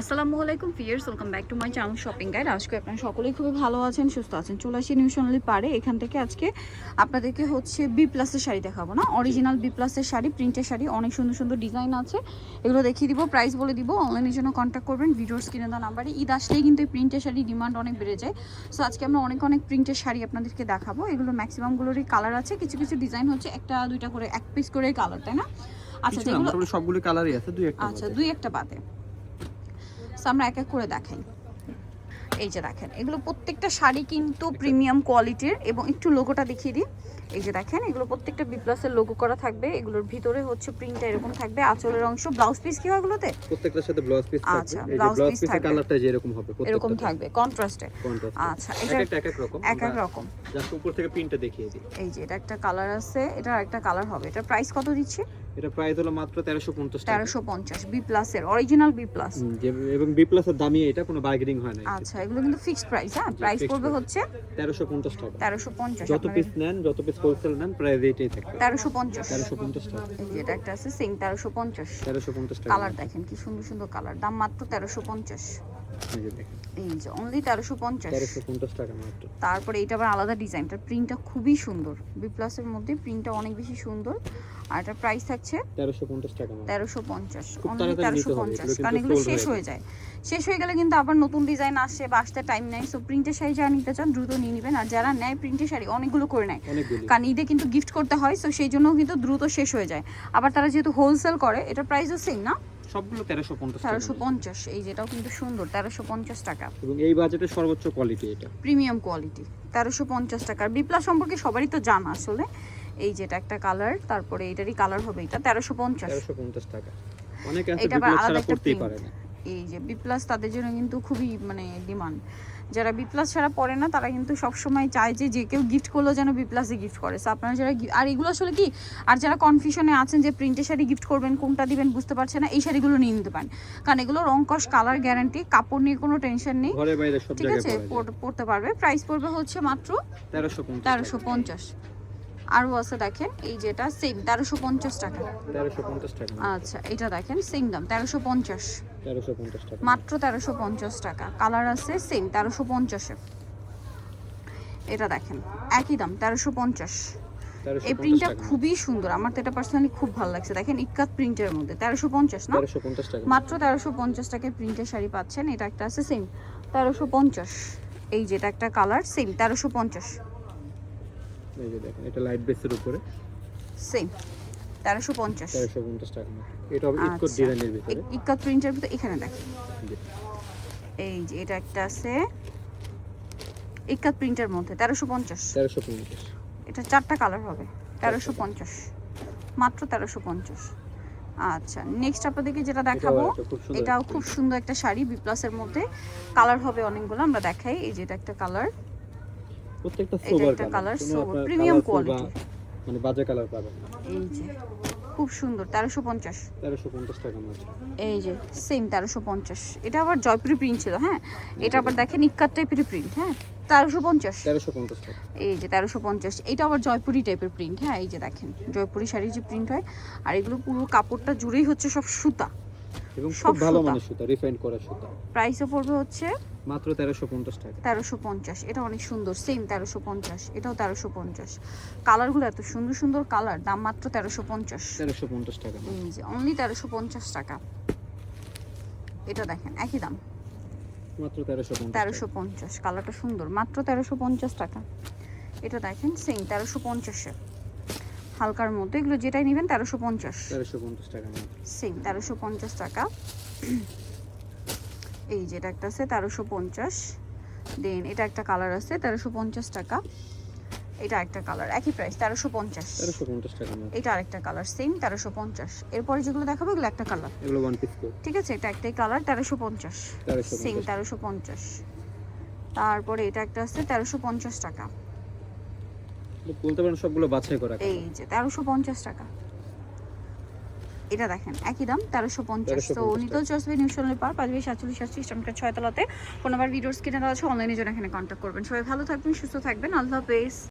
আসসালামু আলাইকুম fierce welcome back to my channel shopping guide. আজকে আপনারা সকলেই খুবই ভালো আছেন সুস্থ আছেন। চলে আসি নিউ সোনালি পারে এখান থেকে আজকে আপনাদেরকে হচ্ছে বি প্লাসের শাড়ি দেখাবো না? অরিজিনাল বি প্লাসের শাড়ি প্রিন্টের শাড়ি অনেক সুন্দর সুন্দর ডিজাইন আছে। এগুলো দেখিয়ে দিব প্রাইস বলে দিব অনলাইনের জন্য কন্ট্যাক্ট করবেন ভিডিওর স্ক্রিনে দেওয়া নাম্বারে ঈদ আসলেই কিন্তু এই প্রিন্টের শাড়ি ডিমান্ড অনেক বেড়ে যায়। সো আজকে আমরা অনেক অনেক প্রিন্টের শাড়ি আপনাদেরকে দেখাবো। এগুলো ম্যাক্সিমামগুলোরই কালার আছে। কিছু কিছু ডিজাইন হচ্ছে একটা দুইটা করে এক পিস করে কালার তাই না? আচ্ছা সবগুলো কালারই আছে দুই একটা আচ্ছা দুই একটা বাদে। So, আমরা এক এক করে দেখাই। এই যে দেখেন এগুলো প্রত্যেকটা শাড়ি কিন্তু প্রিমিয়াম কোয়ালিটির এবং একটু লোগোটা দেখিয়ে দিই। এই যে দেখেন এগুলো প্রত্যেকটা বি প্লাসের লোগো করা থাকবে। এগুলোর ভিতরে হচ্ছে প্রিন্টটা এরকম থাকবে আঁচলের অংশ ব্লাউজ পিস কি হয় এগুলোতে? প্রত্যেকটার সাথে ব্লাউজ পিস থাকবে। আচ্ছা, ব্লাউজ পিসের থাকবে। কালারটা যে এরকম হবে এরকম থাকবে কন্ট্রাস্টে আচ্ছা এটা এক এক রকম। এক এক রকম। জাস্ট উপর থেকে প্রিন্টটা দেখিয়ে দিই। এই যে এটা একটা কালার আছে এটা একটা কালার হবে। এটা প্রাইস কত দিচ্ছি? এটা প্রাইস হলো মাত্র 1350 টাকা। তেরোশো পঞ্চাশ বি প্লাসের অরিজিনাল বি প্লাস এবং বি প্লাস এর দামই এটা কোনো বার্গেনিং হয় না আচ্ছা এগুলো কিন্তু ফিক্সড প্রাইস হ্যাঁ? প্রাইস fixed পড়বে হচ্ছে 1350 টাকা। তেরোশো পঞ্চাশ যত পিস নেন যত পিস হোলসেল নেন প্রাইস এইটাই থাকবে। তেরোশো পঞ্চাশ। 1350 টাকা। এটা একটা আছে তেরোশো পঞ্চাশ। 1350 টাকা। কালার দেখেন কি সুন্দর সুন্দর কালার দাম মাত্র তেরোশো পঞ্চাশ। এই যে দেখেন। এই যে অনলি তেরোশো পঞ্চাশ। 1350 টাকা মাত্র। তারপরে এটা আবার আলাদা ডিজাইনটার প্রিন্টটা খুবই সুন্দর। বি প্লাসের মধ্যে প্রিন্টটা অনেক বেশি সুন্দর। আর এটার প্রাইস থাকছে 1350 টাকা তেরোশো পঞ্চাশ। অনলি কারণ এগুলো শেষ হয়ে যায়। শেষ হয়ে গেলে কিন্তু আবার নতুন ডিজাইন আসে বা আসতে টাইম নেয়। সো প্রিন্টের শাড়ি যারা নিতে চান দ্রুত নিয়ে নেবেন। আর যারা নেয় প্রিন্টের শাড়ি অনেকগুলো করে নেয়। কারণ ঈদে কিন্তু গিফট করতে হয় সো সেই জন্য কিন্তু দ্রুত শেষ হয়ে যায়। আবার তারা যেহেতু হোলসেল করে এটা প্রাইসও সেম না? সবগুলো 1350 টাকা। এই যেটাও কিন্তু সুন্দর তেরোশো পঞ্চাশ টাকা। এবং এই বাজেটের সর্বোচ্চ কোয়ালিটি এটা। প্রিমিয়াম কোয়ালিটি তেরোশো পঞ্চাশ টাকার বিপ্লাস সম্পর্কে সবারই তো জানা আসলে। এই যেটা একটা কালার তারপরে এটারই কালার হবে এটা তেরোশো পঞ্চাশ। 1350 টাকা। অনেকে আছে ছাড়া পারে না। এই যে বিপ্লাস তাদের জন্য কিন্তু খুবই মানে ডিমান্ড যারা বিপ্লাস ছাড়া পড়ে না তারা কিন্তু সবসময় চায় যে যে কেউ গিফট করলেও যেন বিপ্লাসে গিফট করে। সো আপনারা যারা আর এগুলো আসলে কি? আর যারা কনফিউশনে আছেন যে প্রিন্টের শাড়ি গিফট করবেন কোনটা দিবেন বুঝতে পারছে না এই শাড়িগুলো নিয়ে নিতে পারেন। কারণ এগুলো রং কস কালার গ্যারান্টি কাপড় নিয়ে কোনো টেনশন নেই। ঠিক আছে? পড়তে পারবে। প্রাইস পড়বে হচ্ছে মাত্র 1350 তেরোশো পঞ্চাশ। আরও আছে দেখেন এই যেটা সেম তেরোশো পঞ্চাশ টাকা। 1350 টাকা। আচ্ছা এটা দেখেন সেম দাম তেরোশো পঞ্চাশ। 1350 টাকা। মাত্র তেরোশো পঞ্চাশ টাকা। কালার আছে সেম তেরোশো পঞ্চাশে এটা দেখেন একই দাম তেরোশো পঞ্চাশ। এই প্রিন্টটা খুবই সুন্দর। আমার তো এটা পার্সোনালি খুব ভালো লাগছে। দেখেন ইক্কাত প্রিন্টের মধ্যে। তেরোশো পঞ্চাশ না? মাত্র তেরোশো পঞ্চাশ টাকায় প্রিন্টের শাড়ি পাচ্ছেন। এটা একটা আছে সেম তেরোশো পঞ্চাশ। এই যেটা একটা কালার সেম তেরোশো পঞ্চাশ। এই যে দেখেন এটা লাইট বেসের উপরে। সেম তেরোশো পঞ্চাশ। 1350 টাকা এটা হবে ইকো আচ্ছা। ডিজাইনের ভিতরে। ইক্কাত প্রিন্টের ভিতরে এখানে দেখেন। এই যে এটা একটা আছে ইক্কাত প্রিন্টের মধ্যে তেরোশো পঞ্চাশ। 1350 এটা চারটা কালার হবে তেরোশো পঞ্চাশ। মাত্র তেরোশো পঞ্চাশ। আচ্ছা নেক্সট আপনাদেরকে যেটা দেখাবো এটাও খুব সুন্দর একটা খুব সুন্দর একটা শাড়ি বি প্লাসের মধ্যে। কালার হবে অনেকগুলো আমরা দেখাই এই যে এটা একটা কালার প্রত্যেকটা সোবার কালার sober, premium মানে বাজে কালার পাবেন এই যে খুব সুন্দর তেরোশো পঞ্চাশ। 1350 টাকা মাত্র। এই যে সেম তেরোশো পঞ্চাশ। এটা আবার জয়পুরি প্রিন্ট ছিল হ্যাঁ? এটা আবার দেখেন টাইপের প্রিন্ট হ্যাঁ? তেরোশো পঞ্চাশ। 1350 টাকা। এই যে তেরোশো পঞ্চাশ। এটা আবার জয়পুরি টাইপের প্রিন্ট হ্যাঁ? এই যে দেখেন জয়পুরি শাড়ির যে প্রিন্ট হয় আর এগুলো পুরো কাপড়টা জুড়েই হচ্ছে সব সুতা। এবং সব খুব ভালো। মানের সুতা রিফাইন্ড করা সুতা। প্রাইসও পড়বে হচ্ছে মাত্র 1350 টাকা। তেরোশো পঞ্চাশ এটা অনেক সুন্দর সেম তেরোশো পঞ্চাশ এটাও তেরোশো পঞ্চাশ। কালারগুলো এত সুন্দর সুন্দর কালার দাম মাত্র তেরোশো পঞ্চাশ। 1350 টাকা যে অনলি তেরোশো পঞ্চাশ টাকা। এটা দেখেন একই দাম। মাত্র 1350 তেরোশো পঞ্চাশ কালারটা সুন্দর মাত্র তেরোশো পঞ্চাশ টাকা। এটা দেখেন সেম তেরোশো পঞ্চাশে। হালকার মধ্যে এগুলো যেটাই নেবেন তেরোশো পঞ্চাশ। 1350 টাকা সেম তেরোশো পঞ্চাশ টাকা। এই যে এটা একটা আছে তেরোশো পঞ্চাশ। দেন এটা একটা কালার আছে তেরোশো পঞ্চাশ টাকা। এটা একটা কালার একই প্রাইস তেরোশো পঞ্চাশ। 1350 টাকা মাত্র এটা আরেকটা কালার সেম তেরোশো পঞ্চাশ। এরপরে যেগুলো দেখাবো এগুলো একটা কালার এগুলো ওয়ান পিস ঠিক আছে? এটা একটাই কালার তেরোশো পঞ্চাশ। সেম তেরোশো পঞ্চাশ। তারপরে এটা একটা আছে তেরোশো পঞ্চাশ টাকা। বলতে পারেন সবগুলো বাছাই করা এই যে তেরোশো পঞ্চাশ টাকা। এটা দেখেন একই দাম তেরোশো পঞ্চাশ। তো নিতল চসবে নিউশনের পার পাঁচ বিশ সাতচল্লিশ সাতচল্লিশ টাকা ছয়তলাতে। কোনোবার ভিডিওস কিনে দেওয়া আছে অনলাইনে জন্য এখানে কন্ট্যাক্ট করবেন। সবাই ভালো থাকবেন সুস্থ থাকবেন। আল্লাহ হাফেজ।